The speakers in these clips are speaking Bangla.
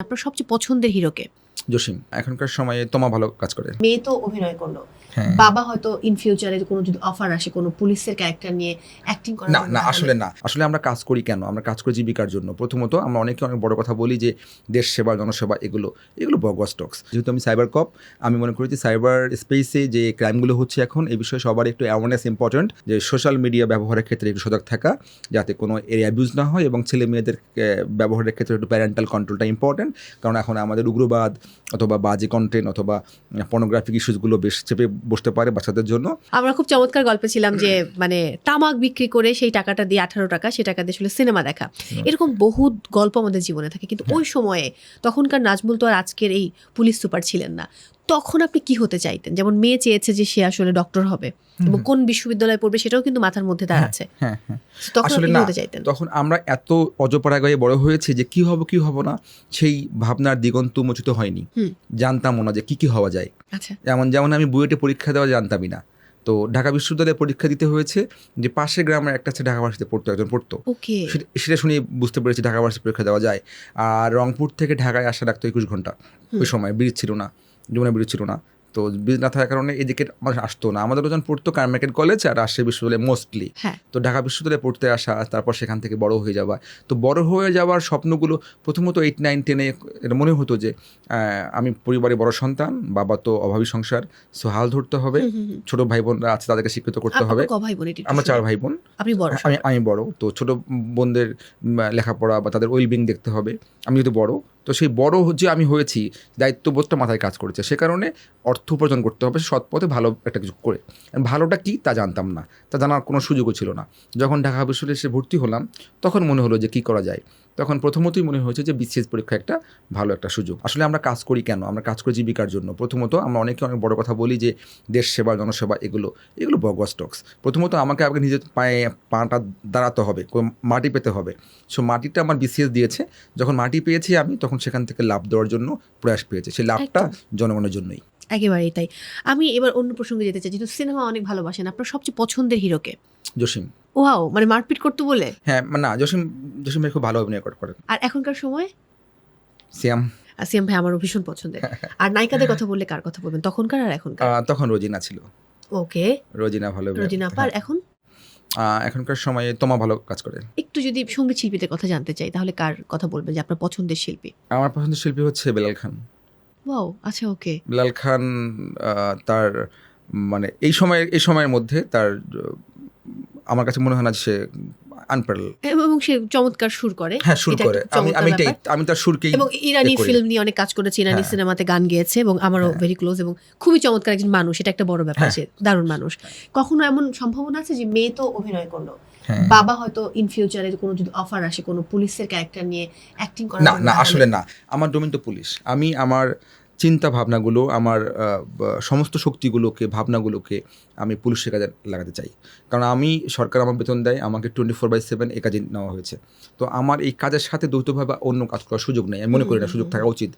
আপনার সবচেয়ে পছন্দের হিরোকে। জসিম এখনকার সময়ে তোমা ভালো কাজ করে। মেয়ে তো অভিনয় করল। হ্যাঁ। বাবা হয়তো ইন ফিউচারে কোনো যদি অফার আসে কোনো পুলিশের ক্যারেক্টার নিয়ে অ্যাক্টিং করার না না আসলে না। আসলে আমরা কাজ করি কেন? আমরা কাজ করি জীবিকার জন্য। প্রথমত আমরা অনেকে অনেক বড় কথা বলি যে দেশ সেবা জনসেবা এগুলো এগুলো বগস টক্স যেহেতু আমি সাইবার কপ আমি মনে করি যে সাইবার স্পেসে যে ক্রাইমগুলো হচ্ছে এখন এই বিষয়ে সবার একটু অ্যাওয়ারনেস ইম্পর্ট্যান্ট যে সোশ্যাল মিডিয়া ব্যবহারের ক্ষেত্রে একটু সজাগ থাকা যাতে কোনো এর অ্যাবিউজ না হয় এবং ছেলে মেয়েদের ব্যবহারের ক্ষেত্রে একটু প্যারেন্টাল কন্ট্রোলটা ইম্পর্টেন্ট কারণ এখন আমাদের উগ্রবাদ অথবা বাজে কন্টেন্ট অথবা পর্নোগ্রাফিক ইস্যুসগুলো বেশ চেপে বসতে পারে বাচ্চাদের জন্য। আমরা খুব চমৎকার গল্প ছিলাম যে মানে তামাক বিক্রি করে সেই টাকাটা দিয়ে আঠারো টাকা সে টাকা দিয়ে আসলে সিনেমা দেখা। এরকম বহু গল্প আমাদের জীবনে থাকে। কিন্তু ওই সময়ে তখনকার নাজমুল তো আর আজকের এই পুলিশ সুপার ছিলেন না। তখন আপনি কি হতে চাইতেন? যেমন মেয়ে চেয়েছে যে সে আসলে ডক্টর হবে এবং কোন বিশ্ববিদ্যালয়ে পড়বে সেটাও কিন্তু মাথার মধ্যে তার আছে হ্যাঁ হ্যাঁ। তখন আপনি হতে চাইতেন? তখন আমরা এত অজপরাগায়ে বড় হয়েছি যে কি হব কি হব না সেই ভাবনার দিগন্ত উন্মোচিত হয়নি। জানতামও না যে কি কি হওয়া যায়। আচ্ছা। যেমন যেমন আমি বুয়েটে পরীক্ষা দেওয়া জানতামই না। তো ঢাকা বিশ্ববিদ্যালয়ে পরীক্ষা দিতে হয়েছে যে পাশের গ্রামের একটা আছে ঢাকা ভার্সিটিতে পড়তো একজন পড়তো। সেটা- শুনে বুঝতে পেরেছি ঢাকা ভার্সিটি পরীক্ষা দেওয়া যায়। আর রংপুর থেকে ঢাকায় আসা লাগতো একুশ ঘণ্টা। ওই সময় ব্রিজ ছিল না। যমুনা ব্রিজ ছিল না। তো ব্রিজ না থাকার কারণে এদিকে মানুষ আসতো না। আমাদের ওজন পড়তো কারমার্কেট কলেজ আর রাজশাহী বিশ্ববিদ্যালয়ে মোস্টলি হ্যাঁ। তো ঢাকা বিশ্ববিদ্যালয়ে পড়তে আসা তারপর সেখান থেকে বড় হয়ে যাওয়া। তো বড় হয়ে যাওয়ার স্বপ্নগুলো প্রথমত এইট নাইন টেনে এটা মনে হতো যে আমি পরিবারে বড় সন্তান বাবা তো অভাবী সংসার সো হাল ধরতে হবে। ছোট ভাই বোনরা আছে তাদেরকে শিক্ষিত করতে হবে। আমরা চার ভাই বোন। আমি আমি বড়। তো ছোট বোনদের লেখাপড়া বা তাদের ওয়েলবিং দেখতে হবে। আমি যদি বড় তো সেই বড় যে আমি হয়েছি, দায়িত্ববোধটা মাথায় কাজ করেছে। সে কারণে অর্থ উপার্জন করতে হবে, সৎ পথে ভালো একটা কিছু করে। ভালোটা কি তা জানতাম না। তা জানার কোনো সুযোগও ছিল না। যখন ঢাকা বিশ্ববিদ্যালয়ে এসে ভর্তি হলাম, তখন মনে হলো যে কী করা যায়। তখন প্রথমতই মনে হয়েছে যে বিসিএস পরীক্ষা একটা ভালো একটা সুযোগ। আসলে আমরা কাজ করি কেন? আমরা কাজ করি জীবিকার জন্য। প্রথমত আমরা অনেকে অনেক বড় কথা বলি যে দেশ সেবা জনসেবা এগুলো এগুলো বগস টক্স। প্রথমত আমাকে আগে নিজের পায়ে পাটা দাঁড়াতে হবে মাটি পেতে হবে। সো মাটিটা আমার বিসিএস দিয়েছে। যখন মাটি পেয়েছি আমি তখন সেখান থেকে লাভ দেওয়ার জন্য প্রয়াস পেয়েছে। সেই লাভটা জনগণের জন্যই। একেবারেই তাই। আমি এবার অন্য প্রসঙ্গে যেতে চাই। যেহেতু সিনেমা অনেক ভালোবাসেন আপনার সবচেয়ে পছন্দের হিরোকে? জসিম। ওয়াও মানে মারপিট করতে বলে? হ্যাঁ মানে না জসিম জসিম ভাই খুব ভালো অভিনয় কর- করেন আর এখনকার সময়? সিয়াম। সিয়াম ভাই আমারও ভীষণ পছন্দের। আর নায়িকাদের কথা বললে কার কথা বলবেন? তখনকার আর এখনকার? তখন রোজিনা ছিল। ওকে। রোজিনা ভালো রোজিনা পার। এখন? এখনকার সময়ে তোমা ভালো কাজ করে। একটু যদি সংগীত শিল্পীদের কথা জানতে চাই তাহলে কার কথা বলবেন যে আপনার পছন্দের শিল্পী? আমার পছন্দের শিল্পী হচ্ছে বেলাল খান। ওয়াও আচ্ছা ওকে। বেলাল খান তার মানে এই সময়ের এই সময়ের মধ্যে তার আমার কাছে মনে হয় না সে আনপ্যারাল এবং সে চমৎকার সুর করে। হ্যাঁ সুর করে। আমি আমি আমি তার সুরকেই এবং ইরানি ফিল্ম নিয়ে অনেক কাজ করেছে ইরানি হ্যাঁ। সিনেমাতে গান গেয়েছে এবং আমারও ভেরি ক্লোজ এবং খুবই চমৎকার একজন মানুষ। এটা একটা বড় ব্যাপার হ্যাঁ। সে দারুণ মানুষ। কখনো এমন সম্ভাবনা আছে যে মেয়ে তো অভিনয় করল? হ্যাঁ। বাবা হয়তো ইন ফিউচারে কোনো যদি অফার আসে কোনো পুলিশের ক্যারেক্টার নিয়ে অ্যাক্টিং করার না না আসলে না। আমার ডোমেন তো পুলিশ। আমি আমার চিন্তা ভাবনাগুলো আমার সমস্ত শক্তিগুলোকে ভাবনাগুলোকে আমি পুলিশের কাজে লাগাতে চাই। কারণ আমি সরকার আমার বেতন দেয় আমাকে টোয়েন্টি ফোর বাই সেভেন এই কাজে নেওয়া হয়েছে। তো আমার এই কাজের সাথে দ্বৈতভাবে অন্য কাজ করার সুযোগ নেই। আমি মনে করি না সুযোগ থাকা উচিত।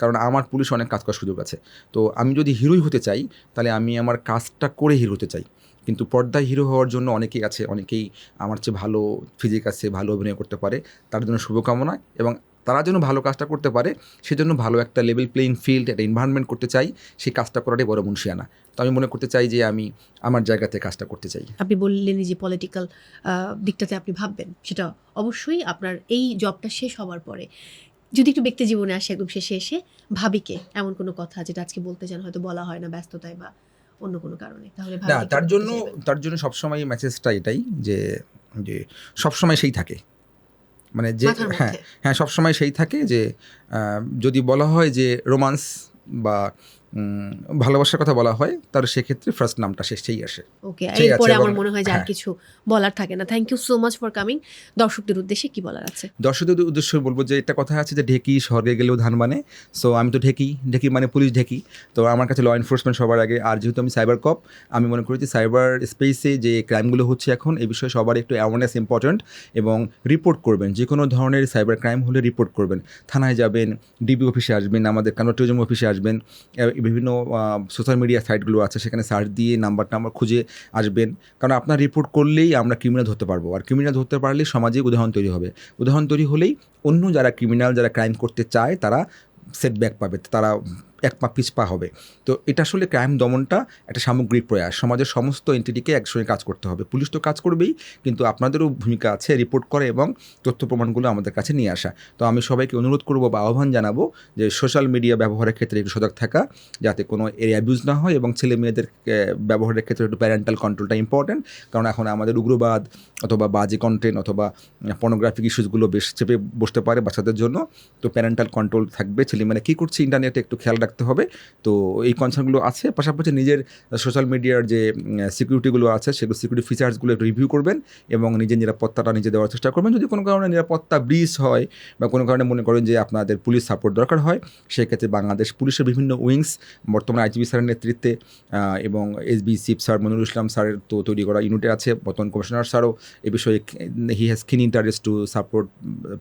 কারণ আমার পুলিশ অনেক কাজ করার সুযোগ আছে। তো আমি যদি হিরোই হতে চাই তাহলে আমি আমার কাজটা করে হিরো হতে চাই। কিন্তু পর্দায় হিরো হওয়ার জন্য অনেকেই আছে অনেকেই আমার চেয়ে ভালো ফিজিক আছে ভালো অভিনয় করতে পারে। তার জন্য শুভকামনা এবং তারা যেন ভালো কাজটা করতে পারে সেজন্য ভালো একটা লেভেল প্লেইং ফিল্ড একটা এনভায়রনমেন্ট করতে চাই সেই কাজটা করাটাই বড় মুন্সিয়ানা তো আমি মনে করতে চাই যে আমি আমার জায়গাতে কাজটা করতে চাই। আপনি বললেনই যে পলিটিক্যাল দিকটাতে আপনি ভাববেন সেটা অবশ্যই আপনার এই জবটা শেষ হওয়ার পরে। যদি একটু ব্যক্তি জীবনে আসে একদম শেষে এসে ভাবিকে এমন কোনো কথা যেটা আজকে বলতে চান হয়তো বলা হয় না ব্যস্ততায় বা অন্য কোনো কারণে। তাহলে না তার জন্য তার জন্য সবসময় মেসেজটা এটাই যে যে সবসময় সেই থাকে। মানে যে হ্যাঁ হ্যাঁ সবসময় সেই থাকে যে যদি বলা হয় যে রোমান্স বা ভালোবাসার কথা বলা হয় তার সেক্ষেত্রে ফার্স্ট নামটা সেই আসে। ওকে এরপরে আমার মনে হয় যে আর হ্যাঁ। কিছু বলার থাকে না। Thank you so much for coming দর্শকদের উদ্দেশ্যে কি বলার আছে? দর্শকদের উদ্দেশ্যে বলব যে একটা কথা আছে যে ঢেকি স্বর্গে গেলেও ধান মানে সো আমি তো ঢেকি ঢেকি মানে পুলিশ ঢেকি। তো আমার কাছে ল এনফোর্সমেন্ট সবার আগে। আর যেহেতু আমি সাইবার কপ আমি মনে করি যে সাইবার স্পেসে যে ক্রাইমগুলো হচ্ছে এখন এই বিষয়ে সবার একটু অ্যাওয়ারনেস ইম্পর্ট্যান্ট এবং রিপোর্ট করবেন। যে কোনো ধরনের সাইবার ক্রাইম হলে রিপোর্ট করবেন। থানায় যাবেন ডিবি অফিসে আসবেন আমাদের কানোটিজম অফিসে আসবেন। বিভিন্ন সোশ্যাল মিডিয়া সাইটগুলো আছে, সেখানে সার্চ দিয়ে নাম্বার টাম্বার খুঁজে আসবেন। কারণ আপনার রিপোর্ট করলেই আমরা ক্রিমিনাল ধরতে পারব। আর ক্রিমিনাল ধরতে পারলেই সমাজে উদাহরণ তৈরি হবে। উদাহরণ তৈরি হলেই অন্য যারা ক্রিমিনাল যারা ক্রাইম করতে চায়, তারা সেটব্যাক পাবে। তারা এক পা পিছপা হবে। তো এটা আসলে ক্রাইম দমনটা একটা সামগ্রিক প্রয়াস। সমাজের সমস্ত এন্টিটিকে একসঙ্গে কাজ করতে হবে। পুলিশ তো কাজ করবেই, কিন্তু আপনাদেরও ভূমিকা আছে রিপোর্ট করে এবং তথ্য প্রমাণগুলো আমাদের কাছে নিয়ে আসা। তো আমি সবাইকে অনুরোধ করব বা আহ্বান জানাব যে সোশ্যাল মিডিয়া ব্যবহারের ক্ষেত্রে একটু সজাগ থাকা, যাতে কোনো এরিয়া অ্যাবিউজ না হয় এবং ছেলে মেয়েদের ব্যবহারের ক্ষেত্রে একটু প্যারেন্টাল কন্ট্রোলটা ইম্পর্টেন্ট কারণ এখন আমাদের উগ্রবাদ অথবা বাজে কন্টেন্ট অথবা পর্নোগ্রাফিক ইস্যুসগুলো বেশ চেপে বসতে পারে বাচ্চাদের জন্য। তো প্যারেন্টাল কন্ট্রোল থাকবে। ছেলেমেয়েরা কী করছে ইন্টারনেটে একটু খেয়াল হবে। তো এই কনসার্নগুলো আছে। পাশাপাশি নিজের সোশ্যাল মিডিয়ার যে সিকিউরিটিগুলো আছে, সেগুলো সিকিউরিটি ফিচার্সগুলো একটু রিভিউ করবেন এবং নিজের নিরাপত্তাটা নিজে দেওয়ার চেষ্টা করবেন। যদি কোনো কারণে নিরাপত্তা ব্রিজ হয় বা কোনো কারণে মনে করেন যে আপনাদের পুলিশ সাপোর্ট দরকার হয়, সেক্ষেত্রে বাংলাদেশ পুলিশের বিভিন্ন উইংস বর্তমানে আইজিবি স্যারের নেতৃত্বে এবং এসবি সিপ স্যার মনিরুল ইসলাম স্যারের তো তৈরি করা ইউনিটে আছে। বর্তমান কমিশনার স্যারও এ বিষয়ে he has keen interest to support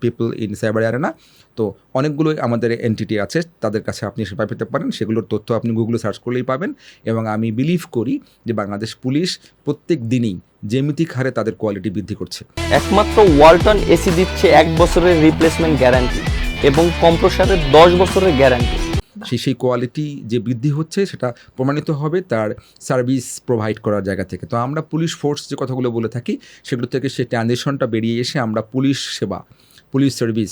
people in cyber arena তো অনেকগুলোই আমাদের এনটিটি আছে। তাদের কাছে আপনি সেবা পেতে পারেন সেগুলোর তথ্য আপনি গুগলে সার্চ করলেই পাবেন। এবং আমি বিলিভ করি যে বাংলাদেশ পুলিশ প্রত্যেক দিনই জ্যামিতিক হারে তাদের কোয়ালিটি বৃদ্ধি করছে। একমাত্র ওয়ালটন এসি দিচ্ছে এক বছরের রিপ্লেসমেন্ট গ্যারান্টি এবং কম্প্রসারের দশ বছরের গ্যারান্টি সেই সেই কোয়ালিটি যে বৃদ্ধি হচ্ছে সেটা প্রমাণিত হবে তার সার্ভিস প্রোভাইড করার জায়গা থেকে। তো আমরা পুলিশ ফোর্স যে কথাগুলো বলে থাকি সেগুলো থেকে সেই ট্রানজেকশনটা বেরিয়ে এসে আমরা পুলিশ সেবা পুলিশ সার্ভিস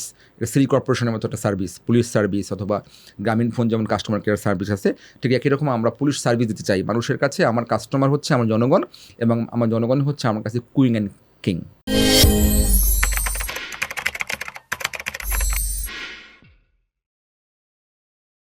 সিটি কর্পোরেশনের মতো একটা সার্ভিস, পুলিশ সার্ভিস অথবা গ্রামীণ ফোন যেমন কাস্টমার কেয়ার সার্ভিস আছে, ঠিক একই রকম আমরা পুলিশ সার্ভিস দিতে চাই। মানুষের কাছে আমার কাস্টমার হচ্ছে আমার জনগণ এবং আমার জনগণ হচ্ছে আমার কাছে কুইং অ্যান্ড কিং